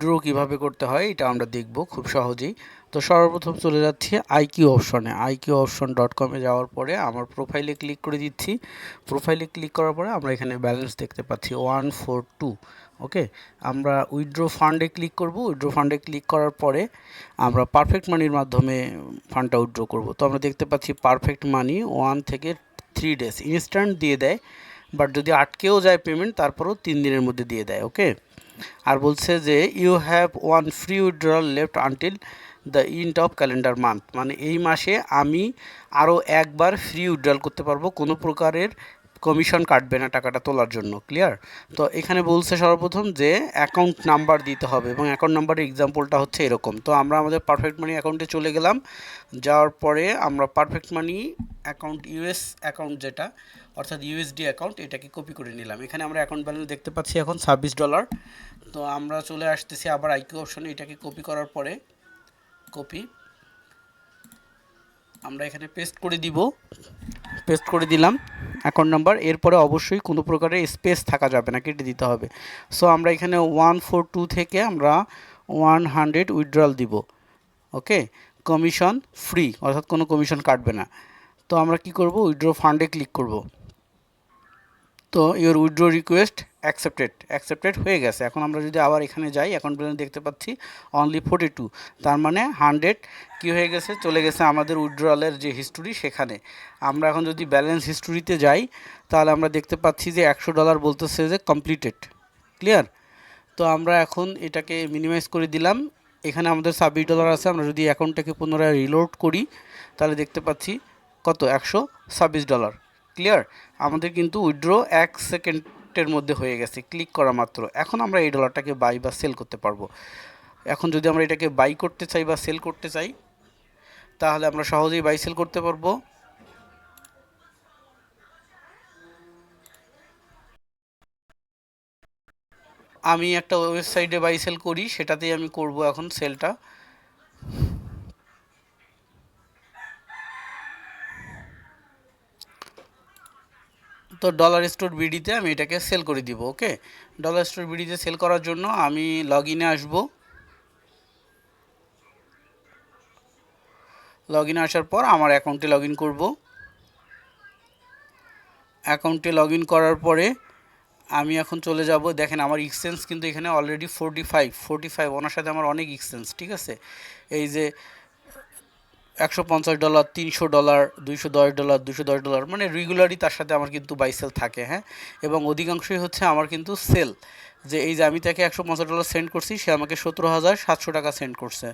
Draw কীভাবে করতে হয়, এটা আমরা দেখব খুব সহজেই। তো সর্বপ্রথম চলে যাচ্ছি আইকিউ অপশনে আইকিউ অপশন ডট কমে যাওয়ার পরে আমার প্রোফাইলে ক্লিক করে দিচ্ছি। প্রোফাইলে ক্লিক করার পরে আমরা এখানে ব্যালেন্স দেখতে পাচ্ছি ওয়ান ফোর টু ওকে আমরা উইথড্র ফান্ডে ক্লিক করব। উইথড্র ফান্ডে ক্লিক করার পরে আমরা পারফেক্ট মানির মাধ্যমে ফান্ডটা উইথড্র করব। তো আমরা দেখতে পাচ্ছি পারফেক্ট মানি ওয়ান থেকে থ্রি ডেজ ইনস্ট্যান্ট দিয়ে দেয় বাট যদি আটকেও যায় পেমেন্ট তারপরেও তিন দিনের মধ্যে দিয়ে দেয় ওকে আর বলছে যে you have one free withdrawal left until the end of calendar month মানে এই মাসে আমি আরও একবার ফ্রি উইড্রল করতে পারব কোনো প্রকারের কমিশন কাটবে না টাকাটা তোলার জন্য ক্লিয়ার তো এখানে বলছে সর্বপ্রথম যে অ্যাকাউন্ট নাম্বার দিতে হবে এবং অ্যাকাউন্ট নাম্বারের এক্সাম্পলটা হচ্ছে এরকম। তো আমরা আমাদের পারফেক্ট মানি অ্যাকাউন্টে চলে গেলাম, যাওয়ার পরে আমরা Perfect Money account US account যেটা, অর্থাৎ ইউএসডি অ্যাকাউন্ট এটাকে কপি করে নিলাম। এখানে আমরা অ্যাকাউন্ট ব্যালেন্স দেখতে পাচ্ছি এখন ছাব্বিশ ডলার তো আমরা চলে আসতেছি আবার আইকিউ অপশনে এটাকে কপি করার পরে কপি আমরা এখানে পেস্ট করে দিব। পেস্ট করে দিলাম। অ্যাকাউন্ট নাম্বার এরপরে অবশ্যই কোনো প্রকারের স্পেস থাকা যাবে না, কেটে দিতে হবে। সো আমরা এখানে ওয়ান ফোর টু থেকে আমরা ওয়ান হান্ড্রেড উইথড্রল দিব। ওকে কমিশন ফ্রি অর্থাৎ কোনো কমিশন কাটবে না। তো আমরা কি করব? উইথড্র ফান্ডে ক্লিক করব। তো your withdraw request accepted accepted হয়ে গেছে। এখন আমরা যদি আবার এখানে যাই, এখন ব্যালেন্স দেখতে পাচ্ছি অনলি ফোর্টি টু তার মানে হান্ড্রেড কী হয়ে গেছে? চলে গেছে আমাদের উইথড্রলের যে হিস্টোরি সেখানে। আমরা এখন যদি ব্যালেন্স হিস্টোরিতে যাই, তাহলে আমরা দেখতে পাচ্ছি যে একশো ডলার বলতেছে যে কমপ্লিটেড ক্লিয়ার তো আমরা এখন এটাকে মিনিমাইজ করে দিলাম। এখানে আমাদের ছাব্বিশ ডলার আছে। আমরা যদি অ্যাকাউন্টটাকে পুনরায় রিলোড করি, তাহলে দেখতে পাচ্ছি কত? একশো ছাব্বিশ ডলার ক্লিয়ার আমাদের কিন্তু উইথড্র এক সেকেন্ডের মধ্যে হয়ে গেছে ক্লিক করা মাত্র। এখন আমরা এই ডলারটাকে বাই বা সেল করতে পারব। এখন যদি আমরা এটাকে বাই করতে চাই বা সেল করতে চাই, তাহলে আমরা সহজেই বাই সেল করতে পারব। আমি একটা ওয়েবসাইটে বাই সেল করি, সেটাতেই আমি করব এখন সেলটা তো ডলার স্টোর বিডিতে আমি এটাকে সেল করে দিব ওকে ডলার স্টোর বিডিতে সেল করার জন্য আমি লগ ইনে আসব। লগ ইনে আসার পর আমার অ্যাকাউন্টে লগ ইন করব। অ্যাকাউন্টে লগ ইন করার পরে আমি এখন চলে যাব, দেখেন আমার এক্সচেঞ্জ কিন্তু এখানে already forty five forty five ওনার সাথে আমার অনেক এক্সচেঞ্জ ঠিক আছে? এই যে একশো পঞ্চাশ ডলার, তিনশো ডলার, দুইশো দশ ডলার দুশো দশ ডলার মানে রেগুলারই তার সাথে আমার কিন্তু বাই সেল থাকে হ্যাঁ? এবং অধিকাংশই হচ্ছে আমার কিন্তু সেল যে এই যে আমি তাকে একশো পঞ্চাশ ডলার সেন্ড করছি, সে আমাকে সতেরো হাজার সাতশো টাকা সেন্ড করছে।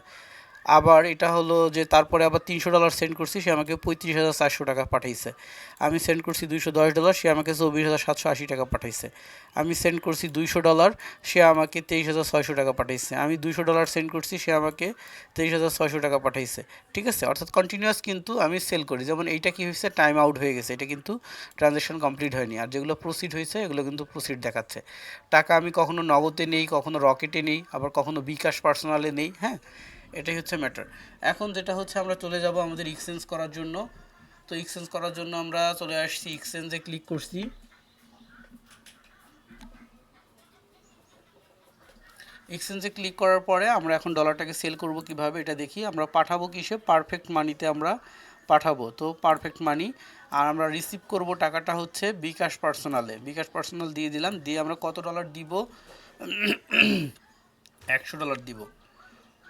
আবার এটা হলো যে তারপরে আবার তিনশো ডলার সেন্ড করছি, সে আমাকে পঁয়ত্রিশ হাজার চারশো টাকা পাঠাইছে। আমি সেন্ড করছি দুইশো দশ ডলার সে আমাকে চব্বিশ হাজার সাতশো আশি টাকা পাঠাইছে। আমি সেন্ড করছি দুইশো ডলার সে আমাকে তেইশ হাজার ছয়শো টাকা পাঠাইছে। আমি দুইশো ডলার সেন্ড করছি, সে আমাকে তেইশ হাজার ছয়শো টাকা পাঠাইছে। ঠিক আছে? অর্থাৎ কন্টিনিউয়াস কিন্তু আমি সেল করি। যেমন এইটা কি হয়েছে? টাইম আউট হয়ে গেছে। এটা কিন্তু ট্রানজ্যাকশন কমপ্লিট হয়নি। আর যেগুলো প্রসিড হয়েছে, এগুলো কিন্তু প্রসিড দেখাচ্ছে। টাকা আমি কখনো নগদে নেই, কখনো রকেটে নেই, আবার কখনো বিকাশ পার্সোনালে নেই হ্যাঁ? এটাই হচ্ছে ম্যাটার এখন যেটা হচ্ছে আমরা চলে যাব আমাদের এক্সচেঞ্জ করার জন্য। তো এক্সচেঞ্জ করার জন্য আমরা চলে আসছি এক্সচেঞ্জে ক্লিক করছি। এক্সচেঞ্জে ক্লিক করার পরে আমরা এখন ডলারটাকে সেল করব কীভাবে এটা দেখি। আমরা পাঠাবো কিসে? পারফেক্ট মানিতে আমরা পাঠাবো। তো পারফেক্ট মানি আর আমরা রিসিভ করব টাকাটা হচ্ছে বিকাশ পার্সোনালে বিকাশ পার্সোনাল দিয়ে দিলাম। দিয়ে আমরা কত ডলার দিব? একশো ডলার দিব।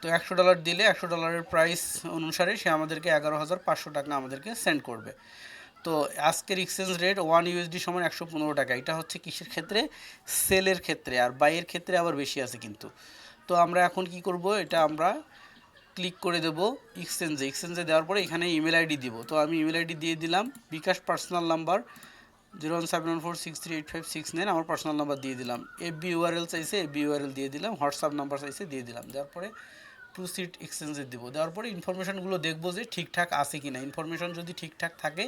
তো একশো ডলার দিলে একশো ডলারের প্রাইস অনুসারে সে আমাদেরকে এগারো হাজার পাঁচশো টাকা আমাদেরকে সেন্ড করবে। তো আজকের এক্সচেঞ্জ রেট ওয়ান ইউএসডি সমান একশো পনেরো টাকা। এটা হচ্ছে কিসের ক্ষেত্রে? সেলের ক্ষেত্রে। আর বাইয়ের ক্ষেত্রে আবার বেশি আছে কিন্তু। তো আমরা এখন কি করব? এটা আমরা ক্লিক করে দেব এক্সচেঞ্জে এক্সচেঞ্জে দেওয়ার পরে এখানে ইমেল আইডি দিব। তো আমি ইমেল আইডি দিয়ে দিলাম। BKash personal number zero one seven one four six three eight five six nine আমার পার্সোনাল নাম্বার দিয়ে দিলাম। এফবি ইউআরএল চাইছে এফবি ইউআরএল দিয়ে দিলাম হোয়াটসঅ্যাপ নাম্বার চাইছে, দিয়ে দিলাম। দেওয়ার পরে প্রুসিড এক্সচেঞ্জে দেবো। দেওয়ার পরে ইনফরমেশানগুলো দেখব যে ঠিকঠাক আছে কি না ইনফরমেশান যদি ঠিকঠাক থাকে,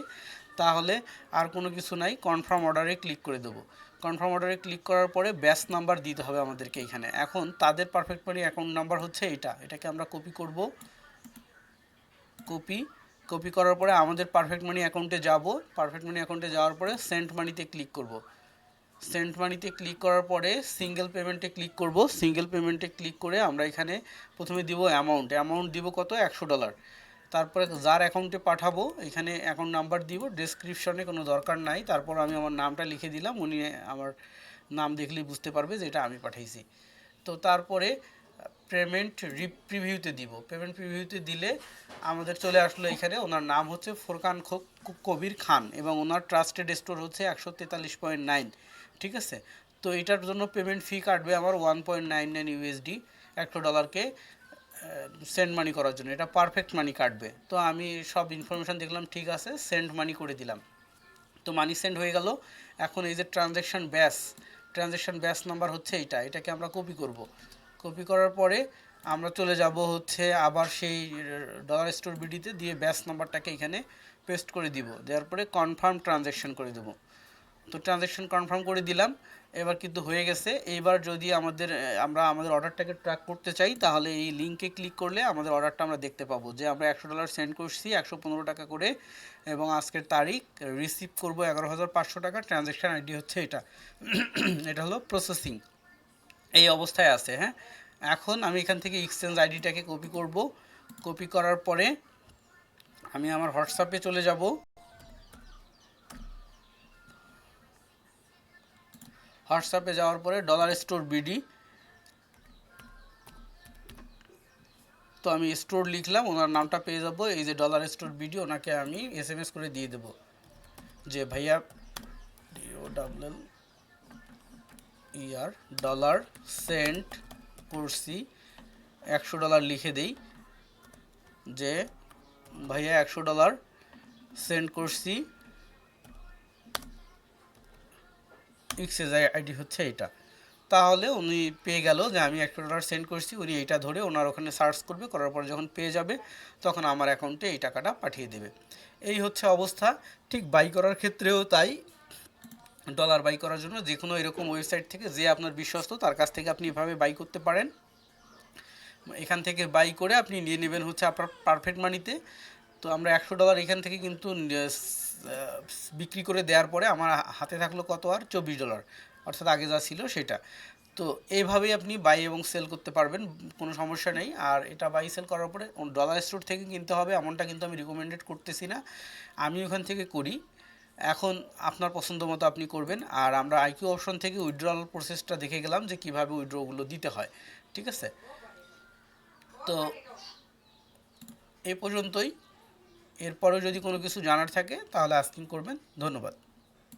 তাহলে আর কোনো কিছু নাই। কনফার্ম অর্ডারে ক্লিক করে দেবো। কনফার্ম অর্ডারে ক্লিক করার পরে ব্যাস নাম্বার দিতে হবে আমাদেরকে এখানে। এখন তাদের পারফেক্ট মানি অ্যাকাউন্ট নাম্বার হচ্ছে এটা। এটাকে আমরা কপি করব। কপি কপি করার পরে আমাদের পারফেক্ট মানি অ্যাকাউন্টে যাব। পারফেক্ট মানি অ্যাকাউন্টে যাওয়ার পরে সেন্ট মানিতে ক্লিক করব। সেন্ট মানিতে ক্লিক করার পরে সিঙ্গেল পেমেন্টে ক্লিক করব। সিঙ্গেল পেমেন্টে ক্লিক করে আমরা এখানে প্রথমে দিব অ্যামাউন্ট অ্যামাউন্ট দিব কত? একশো ডলার তারপরে যার অ্যাকাউন্টে পাঠাবো, এখানে অ্যাকাউন্ট নাম্বার দিব ডেসক্রিপশনে কোনো দরকার নাই। তারপর আমি আমার নামটা লিখে দিলাম, উনি আমার নাম দেখলেই বুঝতে পারবে যে এটা আমি পাঠাইছি। তো তারপরে পেমেন্ট প্রিভিউতে দিব। পেমেন্ট প্রিভিউতে দিলে আমাদের চলে আসলো এখানে। ওনার নাম হচ্ছে ফোরকান কবির খান এবং ওনার ট্রাস্টেড স্টোর হচ্ছে একশো তেতাল্লিশ পয়েন্ট নাইন। ঠিক আছে? তো এটার জন্য পেমেন্ট ফি কাটবে আমার one point nine nine USD একশো ডলারকে সেন্ড মানি করার জন্য। এটা পারফেক্ট মানি কাটবে। তো আমি সব ইনফরমেশান দেখলাম, ঠিক আছে সেন্ড মানি করে দিলাম। তো মানি সেন্ড হয়ে গেল। এখন এই যে ট্রানজ্যাকশন ব্যাস ট্রানজ্যাকশন ব্যাস নাম্বার হচ্ছে এটা এটাকে আমরা কপি করব। কপি করার পরে আমরা চলে যাব হচ্ছে আবার সেই ডলার স্টোর বিডিতে দিয়ে ব্যাস নাম্বারটাকে এখানে পেস্ট করে দিব। দেওয়ার পরে কনফার্ম ট্রানজ্যাকশন করে দেবো। তো ট্রানজ্যাকশন কনফার্ম করে দিলাম। এবার কিন্তু হয়ে গেছে। এইবার যদি আমাদের আমরা আমাদের অর্ডারটাকে ট্র্যাক করতে চাই, তাহলে এই লিঙ্কে ক্লিক করলে আমাদের অর্ডারটা আমরা দেখতে পাবো যে আমরা একশো ডলার সেন্ড করছি, একশো পনেরো টাকা করে এবং আজকের তারিখ রিসিভ করব এগারো হাজার পাঁচশো টাকা। ট্রানজ্যাকশন আইডি হচ্ছে এটা। এটা হলো প্রসেসিং এই অবস্থায় আছে হ্যাঁ? এখন আমি এখান থেকে এক্সচেঞ্জ আইডিটাকে কপি করব। কপি করার পরে আমি আমার হোয়াটসঅ্যাপে চলে যাব। হোয়াটসঅ্যাপে যাওয়ার পরে ডলার স্টোর বিডি তো আমি স্টোর লিখলাম, ওনার নামটা পেয়ে যাব। এই যে ডলার স্টোর বিডি ওনাকে আমি এস করে দিয়ে দেবো। যে ভাইয়া ডিও ডাবল ইয়ার, ডলার, সেন্ট করছি একশো ডলার লিখে দেই যে, ভাইয়া, একশো ডলার সেন্ড করছি এক্সেস আইডি হচ্ছে এটা তাহলে উনি পেয়ে গেল যে, আমি একশো ডলার সেন্ড করছি উনি এইটা ধরে ওনার ওখানে সার্চ করবে, করার পরে যখন পেয়ে যাবে, তখন আমার অ্যাকাউন্টে এই টাকাটা পাঠিয়ে দেবে। এই হচ্ছে অবস্থা। ঠিক বাই করার ক্ষেত্রেও তাই। ডলার বাই করার জন্য যে কোনো এরকম ওয়েবসাইট থেকে যে আপনার বিশ্বস্ত, তার কাছ থেকে আপনি এভাবে বাই করতে পারেন। এখান থেকে বাই করে আপনি নিয়ে নেবেন হচ্ছে আপনার পারফেক্ট মানিতে তো। আমরা একশো ডলার এখান থেকে কিন্তু বিক্রি করে দেওয়ার পরে আমার হাতে থাকল কত আর? চব্বিশ ডলার অর্থাৎ আগে যা ছিল সেটা। তো এইভাবেই আপনি বাই এবং সেল করতে পারবেন, কোনো সমস্যা নেই। আর এটা বাই সেল করার পরে ডলার স্টোর থেকে কিনতে হবে, এমনটা কিন্তু আমি রিকমেন্ডেড করতেছি না। আমি ওখান থেকে করি। এখন আপনার পছন্দ মতো আপনি করবেন। আর আমরা আইকিউ অপশন থেকে উইড্রল প্রসেসটা দেখে গেলাম যে কীভাবে উইথড্রগুলো দিতে হয়। ঠিক আছে? তো এ পর্যন্তই। এরপরেও যদি কোনো কিছু জানার থাকে তাহলে আস্কিং করবেন। ধন্যবাদ।